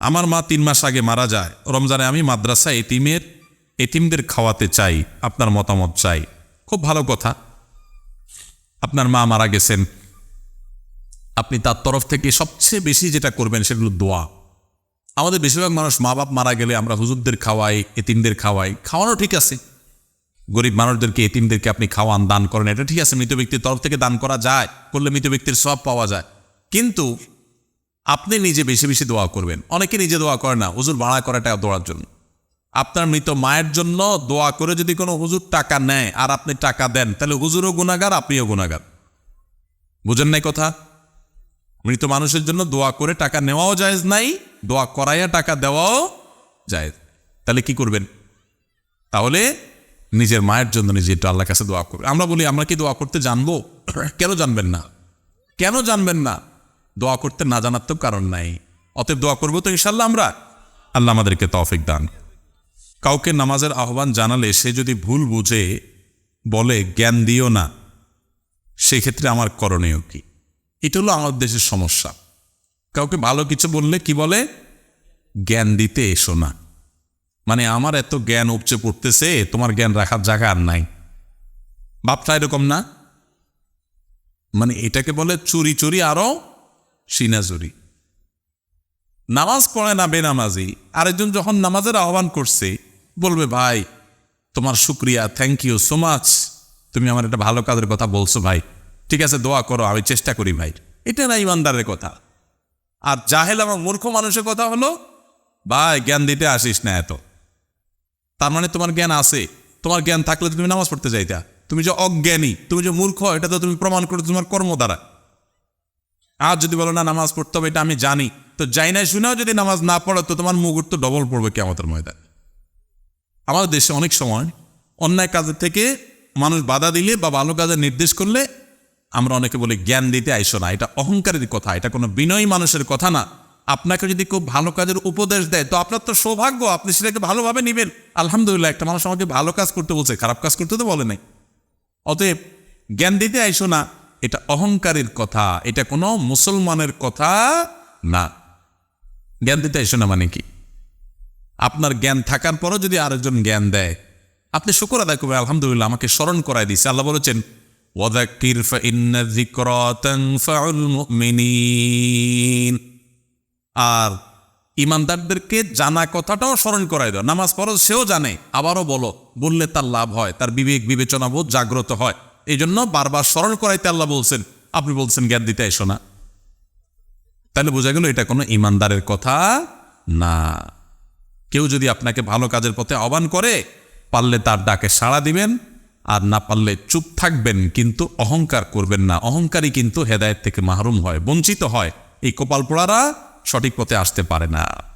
আমার মা তিন মাস আগে মারা যায়। রমজানে আমি মাদ্রাসা এতিমের, এতিমদের খাওয়াতে চাই, আপনার মতামত চাই। খুব ভালো কথা। আপনার মা মারা গেছেন। আপনি তার তরফ থেকে সবচেয়ে বেশি যেটা করবেন সেগুলো দোয়া। আমাদের বেশিরভাগ মানুষ মা বাপ মারা গেলে আমরা হুজুরদের খাওয়াই, এতিমদের খাওয়াই। খাওয়ানো ঠিক আছে। গরিব মানুষদেরকে এতিমদেরকে আপনি খাওয়ান, দান করেন, এটা ঠিক আছে। মৃত ব্যক্তির তরফ থেকে দান করা যায়। করলে মৃত ব্যক্তির সব পাওয়া যায়। কিন্তু আপনি নিজে বেশি বেশি দোয়া করবেন। অনেকে নিজে দোয়া করে না, হুজুর ভাড়া করাটা দোয়ার জন্য। আপনার মৃত মায়ের জন্য দোয়া করে যদি কোনো হুজুর টাকা নেয় আর আপনি টাকা দেন, তাহলে হুজুরও গুণাগার আপনিও গুণাগার বুঝেন নাই কথা? মৃত মানুষের জন্য দোয়া করে টাকা নেওয়াও জায়েজ নাই, দোয়া করাইয়া টাকা দেওয়াও জায়েজ। তাহলে কি করবেন? তাহলে নিজের মায়ের জন্য নিজে একটু আল্লাহর কাছে দোয়া করবে আমরা বলি, আমরা কি দোয়া করতে জানব? কেন জানবেন না? কেন জানবেন না? দোয়া করতে না জানার তো কারণ নাই। অতএব দোয়া করব তো ইনশাল্লাহ আমরা। আল্লাহ আমাদেরকে তৌফিক দান। কাউকে নামাজের আহ্বান জানালে সে যদি ভুল বুঝে, বলে, জ্ঞান দিও না, সেক্ষেত্রে আমার করণীয় কি? এটা হলো আমার দেশের সমস্যা। কাউকে ভালো কিছু বললে কি বলে? জ্ঞান দিতে এসো না। মানে আমার এত জ্ঞান উপচে পড়তেছে, তোমার জ্ঞান রাখার জায়গা আর নাই। ভাবটা এরকম না? মানে এটাকে বলে চুরি চুরি আরও সিনাজুরি নামাজ পড়ে না বেনামাজি, আরেকজন যখন নামাজের আহ্বান করছে, বলবে, ভাই, তোমার শুক্রিয়া থ্যাংক ইউ সো মাচ তুমি আমার একটা ভালো কাজের কথা বলছো, ভাই। ঠিক আছে, দোয়া করো, আমি চেষ্টা করি, ভাই। এটা না ইমানদারের কথা। আর জাহেল এবং মূর্খ মানুষের কথা হলো, ভাই, জ্ঞান দিতে আসিস না এত। তার মানে তোমার জ্ঞান আছে। তোমার জ্ঞান থাকলে তুমি নামাজ পড়তে চাইতা তুমি যে অজ্ঞানী, তুমি যে মূর্খ, এটা তো তুমি প্রমাণ করো তোমার কর্ম দ্বারা। আর যদি বলো, না, নামাজ পড়তে হবে, এটা আমি জানি। তো যাই না শুনেও যদি নামাজ না পড়ো, তো তোমার মুগুর তো ডবল পড়বে কেমতের ময়দানে। আমাদের দেশে অনেক সময় অন্যায় কাজের থেকে মানুষ বাধা দিলে বা ভালো কাজের নির্দেশ করলে আমরা অনেকে বলি, জ্ঞান দিতে আইসো না। এটা অহংকারের কথা, এটা কোনো বিনয়ী মানুষের কথা না। আপনাকে যদি খুব ভালো কাজের উপদেশ দেয়, তো আপনার তো সৌভাগ্য, আপনি সেটাকে ভালোভাবে নেবেন। আলহামদুলিল্লাহ, একটা মানুষ আমাকে ভালো কাজ করতে বলছে, খারাপ কাজ করতে তো বলে নাই। অতএব জ্ঞান দিতে আইসো না এটা অহংকারের কথা, এটা কোনো মুসলমানের কথা না। জ্ঞান দিতে আইসো না মানে কি? আপনার জ্ঞান থাকার পরও যদি আরেকজন জ্ঞান দেয়, আপনি শুকর আদায় করবেন, আলহামদুলিল্লাহ, আমাকে স্মরণ করাই দিচ্ছে আল্লাহ বলেছেন আর ইমানদারদেরকে জানা কথাটাও স্মরণ করাই দাও। নামাজ পড়ো, সেও জানে, আবারও বলো, বললে তার লাভ হয়, তার বিবেক বিবেচনা বোধ জাগ্রত হয়। এই জন্য বারবার স্মরণ করাইতে আল্লাহ বলছেন, আপনি বলছেন, জ্ঞান দিতে এসো না। তাহলে বোঝা গেল এটা কোনো ইমানদারের কথা না। কেউ যদি আপনাকে ভালো কাজের পথে আহ্বান করে, পারলে তার ডাকে সাড়া দিবেন, আর না পারলে চুপ থাকবেন, কিন্তু অহংকার করবেন না। অহংকারী কিন্তু হেদায়েত থেকে মাহরুম হয়, বঞ্চিত হয়। এই কপাল পোড়ারা সঠিক পথে আসতে পারে না।